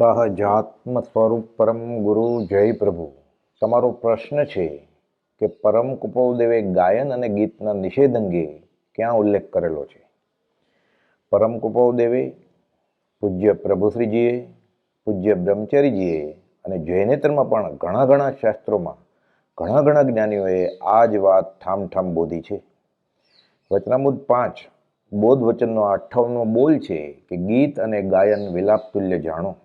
સહજાત્મ સ્વરૂપ પરમ ગુરુ જય પ્રભુ. તમારો પ્રશ્ન છે કે પરમ કુપોદેવે ગાયન અને ગીતના નિષેધ અંગે ક્યાં ઉલ્લેખ કરેલો છે? પરમ કુપોદેવે પૂજ્ય પ્રભુશ્રીજીએ, પૂજ્ય બ્રહ્મચારીજીએ અને જૈનેતરમાં પણ ઘણા ઘણા શાસ્ત્રોમાં ઘણા ઘણા જ્ઞાનીઓએ આ જ વાત ઠામ ઠામ બોધી છે. વચનામુદ પાંચ બોધ વચનનો આઠવનો બોલ છે કે ગીત અને ગાયન વિલાપ તુલ્ય જાણો.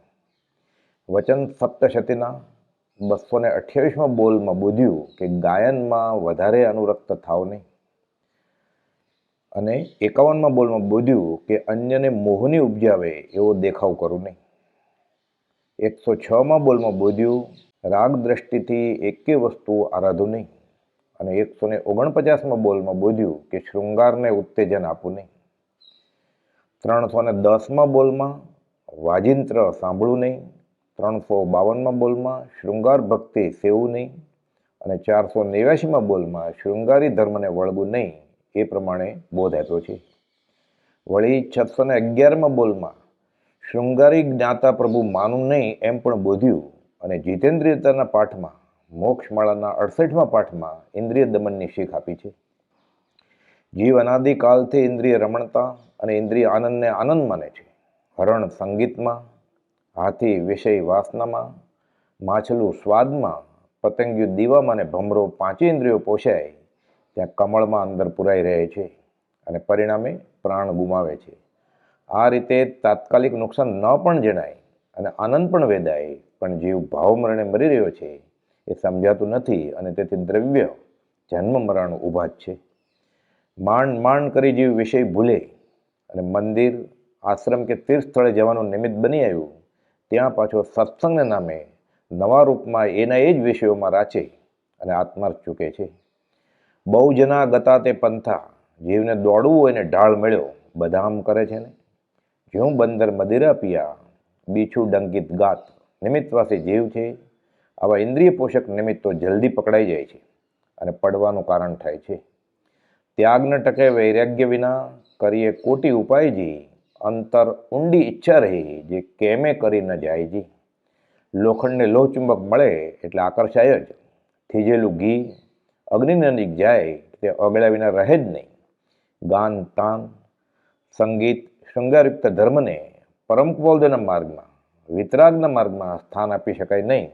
વચન સપ્તશતીના બસો ને અઠ્યાવીસમાં બોલમાં બોધ્યું કે ગાયનમાં વધારે અનુરક્ત થાવ નહીં. અને એકાવનમાં બોલમાં બોધ્યું કે અન્યને મોહની ઉપજાવે એવો દેખાવ કરું નહીં. એકસો છમાં બોલમાં બોધ્યું રાગ દ્રષ્ટિથી એકે વસ્તુ આરાધું નહીં. અને એકસો ને ઓગણપચાસમાં બોલમાં બોધ્યું કે, શૃંગારને ઉત્તેજન આપવું નહીં. ત્રણસો ને દસમાં બોલમાં, વાજિંત્ર સાંભળવું નહીં. ત્રણસો બાવનમાં બોલમાં શૃંગાર ભક્તિ સેવું નહીં અને ચારસો નેવ્યાસીમાં બોલમાં શૃંગારી ધર્મને વળવું નહીં એ પ્રમાણે બોધ આપ્યો છે. વળી છસો ને અગિયારમાં બોલમાં શૃંગારી જ્ઞાતા પ્રભુ માનું નહીં એમ પણ બોધ્યું અને જીતેન્દ્રિયતાના પાઠમાં, મોક્ષમાળાના અડસઠમાં પાઠમાં ઇન્દ્રિય દમનની શીખ આપી છે. જીવ અનાદિકાલથી ઇન્દ્રિય રમણતા અને ઇન્દ્રિય આનંદને આનંદ માને છે. હરણ સંગીતમાં હાથી વિષય વાસનામાં, માછલું સ્વાદમાં, પતંગિયું દીવામાં અને ભમરો પાંચે ઇન્દ્રિયો પોષાય, ત્યાં કમળમાં અંદર પુરાઈ રહે છે અને પરિણામે પ્રાણ ગુમાવે છે. આ રીતે તાત્કાલિક નુકસાન ન પણ જણાય અને આનંદ પણ વેદાય, પણ જીવ ભાવ મરણે મરી રહ્યો છે એ સમજાતું નથી અને તેથી દ્રવ્ય જન્મ મરણ ઊભા જ છે. માંડ માંડ કરી જીવ વિષય ભૂલે અને મંદિર, આશ્રમ કે તીર્થ સ્થળે જવાનું નિમિત્ત બની આવ્યું ત્યાં પાછો સત્સંગને નામે નવા રૂપમાં એના એ જ વિષયોમાં રાચે અને આત્માર્થ ચૂકે છે. બહુ જના ગતા તે પંથા, જીવને દોડવું એને ઢાળ મળ્યો બદામ કરે છે ને? જ્યું બંદર મદિરા પિયા, બીછું ડંકિત ગાત, નિમિત્તવાસી જીવ છે. આવા ઇન્દ્રિય પોષક નિમિત્તો જલ્દી પકડાઈ જાય છે અને પડવાનું કારણ થાય છે. ત્યાગને ટકે વૈરાગ્ય વિના, કરીએ કોટી ઉપાયજી અંતર ઊંડી ઈચ્છા રહી જે કેમે કરી ન જાય જી. લોખંડને લોહચુંબક મળે એટલે આકર્ષાય જ. થીજેલું ઘી અગ્નિ નજીક જાય તે અગળ્યા વિના રહે જ નહીં. ગાન, તાન, સંગીત, શૃંગારયુક્ત ધર્મને પરમ કુવલદેના માર્ગમાં, વિતરાગના માર્ગમાં સ્થાન આપી શકાય નહીં,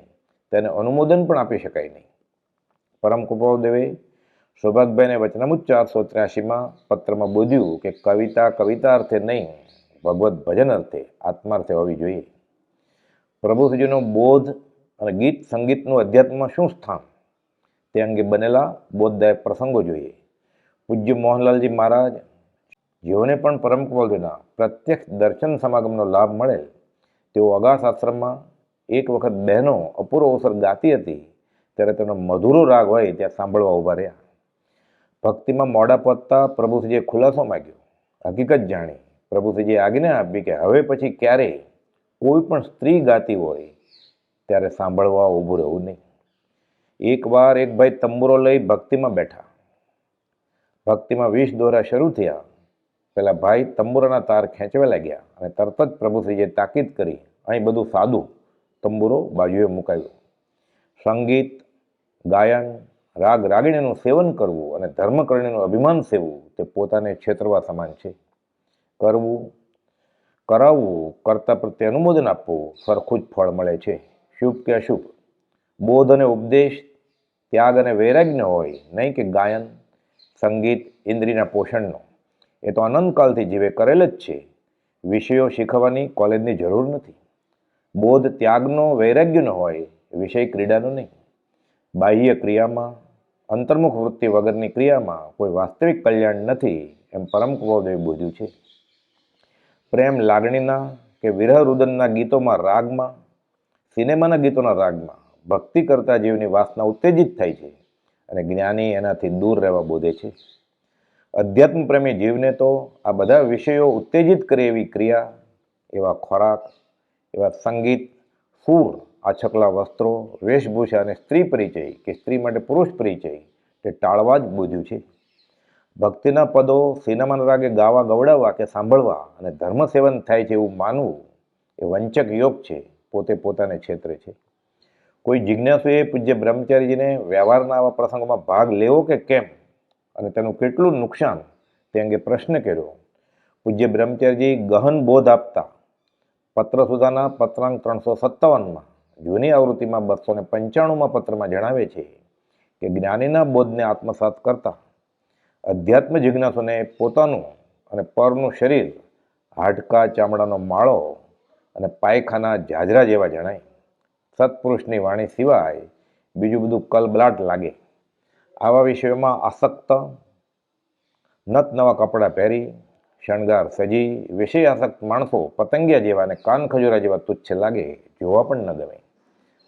તેને અનુમોદન પણ આપી શકાય નહીં. પરમ કુપોદેવે સૌભાગભાઈને વચનામુત ચારસો ત્ર્યાસીમાં પત્રમાં બોધ્યું કે કવિતા કવિતા અર્થે નહીં ભગવત ભજન અર્થે આત્માર્થે હોવી જોઈએ. પ્રભુજીનો બોધ અને ગીત સંગીતનું અધ્યાત્મમાં શું સ્થાન? તે અંગે બનેલા બોધદાયક પ્રસંગો જોઈએ. પૂજ્ય મોહનલાલજી મહારાજ, જેઓને પણ પરમ કુવલદેવના પ્રત્યક્ષ દર્શન સમાગમનો લાભ મળેલ, તેઓ અગાસ આશ્રમમાં એક વખત બહેનો અપૂર્વ અવસર ગાતી હતી, ત્યારે તેનો મધુરો રાગ હોય ત્યાં સાંભળવા ઊભા રહ્યા. ભક્તિમાં મોડા પહોંચતા પ્રભુશ્રીએ ખુલાસો માગ્યો. હકીકત જાણી પ્રભુશ્રીજીએ આજ્ઞા આપી કે હવે પછી ક્યારેય કોઈ પણ સ્ત્રી ગાતી હોય, ત્યારે સાંભળવા ઊભું રહેવું નહીં. એકવાર એક ભાઈ તંબુરો લઈ ભક્તિમાં બેઠા. ભક્તિમાં વીસ દોરા શરૂ થયા. પેલા ભાઈ તંબુરાના તાર ખેંચવા લાગ્યા અને તરત જ પ્રભુશ્રીજીએ તાકીદ કરી, અહીં બધું સાદું. તંબુરો બાજુએ મુકાયું. સંગીત, ગાયન, રાગ રાગીણીનું સેવન કરવું અને ધર્મકરણીનું અભિમાન સેવવું તે પોતાને છેતરવા સમાન છે. કરવું, કરાવવું, કરતા પ્રત્યે અનુમોદન આપવું, સરખું જ ફળ મળે છે. શુભ કે અશુભ. બોધ અને ઉપદેશ, ત્યાગ અને વૈરાગ્ય હોય, નહીં કે ગાયન, સંગીત, ઇન્દ્રિયના પોષણનો. એ તો અનંતકાલથી જીવે કરેલ જ છે. વિષયો શીખવાની કોલેજની જરૂર નથી. બોધ ત્યાગનો, વૈરાગ્યનો હોય, વિષય ક્રીડાનો નહીં. બાહ્ય ક્રિયામાં, અંતર્મુખ વૃત્તિ વગરની ક્રિયામાં કોઈ વાસ્તવિક કલ્યાણ નથી એમ પરમ કુવદેવે બોધ્યું છે. પ્રેમ લાગણીના કે વિરહ રુદનના ગીતોમાં રાગમાં, સિનેમાના ગીતોના રાગમાં ભક્તિ કરતા જીવની વાસના ઉત્તેજિત થાય છે અને જ્ઞાની એનાથી દૂર રહેવા બોધે છે. અધ્યાત્મ પ્રેમી જીવને તો આ બધા વિષયો ઉત્તેજિત કરે એવી ક્રિયા, એવા ખોરાક, એવા સંગીત, સૂર આછકલા વસ્ત્રો, વેશભૂષા અને સ્ત્રી પરિચય કે સ્ત્રી માટે પુરુષ પરિચય તે ટાળવા જ બોધ્યું છે. ભક્તિના પદો સિનેમાના રાગે ગાવા ગવડાવવા કે સાંભળવા અને ધર્મ સેવન થાય છે એવું માનવું એ વંચક યોગ છે, પોતે પોતાને ક્ષેત્રે છે. કોઈ જિજ્ઞાસુએ પૂજ્ય બ્રહ્મચારીજીને વ્યવહારના આવા પ્રસંગોમાં ભાગ લેવો કે કેમ? અને તેનું કેટલું નુકસાન? તે અંગે પ્રશ્ન કર્યો. પૂજ્ય બ્રહ્મચારીજી ગહન બોધ આપતા, પત્ર સુધાના પત્રાંક ત્રણસો સત્તાવનમાં, જૂની આવૃત્તિમાં બસો ને પંચાણુંમાં પત્રમાં જણાવે છે કે જ્ઞાનીના બોધને આત્મસાત કરતા અધ્યાત્મ જિજ્ઞાસુને પોતાનું અને પરનું શરીર હાડકા ચામડાનો માળો અને પાયખાના જાજરા જેવા જણાય. સત્પુરુષની વાણી સિવાય બીજું બધું કલબલાટ લાગે. આવા વિષયોમાં આસક્ત, નત નવા કપડાં પહેરી, શણગાર સજી, વિષય આસક્ત માણસો પતંગિયા જેવા અને કાન ખજૂરા જેવા તુચ્છ લાગે જોવા પણ ન ગમે.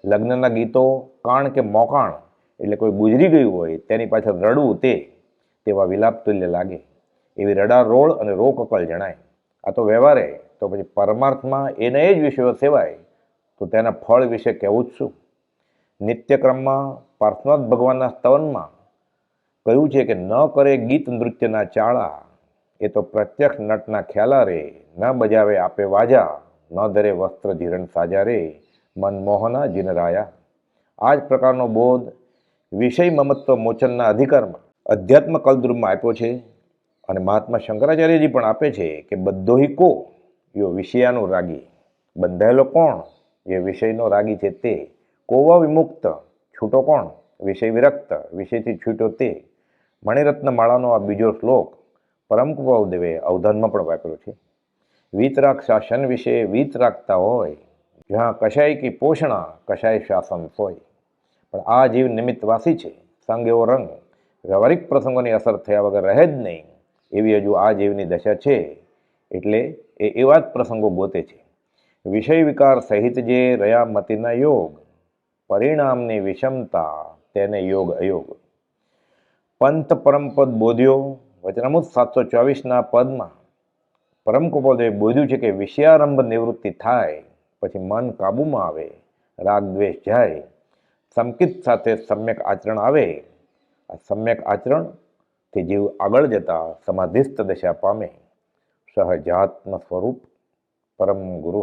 લગ્નના ગીતો કાણ કે મોકાણ એટલે કોઈ ગુજરી ગયું હોય તેની પાછળ રડવું તે તેવા વિલાપ તુલ્ય લાગે. એવી રડા રોળ અને રોકકલ જણાય. આ તો વ્યવહારે, તો પછી પરમાર્થમાં એને જ વિષયો સેવાય. તો તેના ફળ વિશે કહેવું જ શું? નિત્યક્રમમાં પાર્થનાથ ભગવાનના સ્તવનમાં કહ્યું છે કે ન કરે ગીત નૃત્યના ચાળા, એ તો પ્રત્યક્ષ નટના ખ્યાલા રે. ન બજાવે આપે વાજા, ન ધરે વસ્ત્ર જીરણ સાજા રે. મનમોહના જીનરાયા. આ જ પ્રકારનો બોધ વિષય મમત્વ મોચનના અધિકારમાં અધ્યાત્મ કલદ્રુમમાં આપ્યો છે અને મહાત્મા શંકરાચાર્યજી પણ આપે છે કે બધો હિકો યો વિષયાનો રાગી. બંધાયેલો કોણ? જે વિષયનો રાગી છે તે. કોવા વિમુક્ત? છૂટો કોણ? વિષય વિરક્ત? વિષયથી છૂટો તે. મણિરત્ન માળાનો આ બીજો શ્લોક પરમ દેવે અવધાનમાં પણ વાપર્યો છે. વીતરાગ શાસન વિશે વીત રાખતા હોય. જ્યાં કશાય કી પોષણા, કશાય શાસન હોય. પણ આ જીવ નિમિત્તવાસી છે. સંગ એવો રંગ. વ્યવહારિક પ્રસંગોની અસર થયા વગર રહે જ નહીં, એવી હજુ આ જીવની દશા છે. એટલે એ એવા જ પ્રસંગો ગોતે છે. વિષય વિકાર સહિત જે રહ્યા મતિના યોગ, પરિણામની વિષમતા, તેને યોગ અયોગ. પંથ પરમપદ બોધ્યો, વચનામુત સાતસો ચોવીસના પદમાં. પરમ કુપોદે બોધ્યું છે કે વિષયારંભ નિવૃત્તિ થાય, પછી મન કાબૂમાં આવે રાગ દ્વેષ જાય, સંકિત સાથે સમ્યક આચરણ આવે. સમ્યક આચરણથી જીવ આગળ જતા સમાધિસ્થ દશા પામે સહજાત્મ સ્વરૂપ પરમ ગુરુ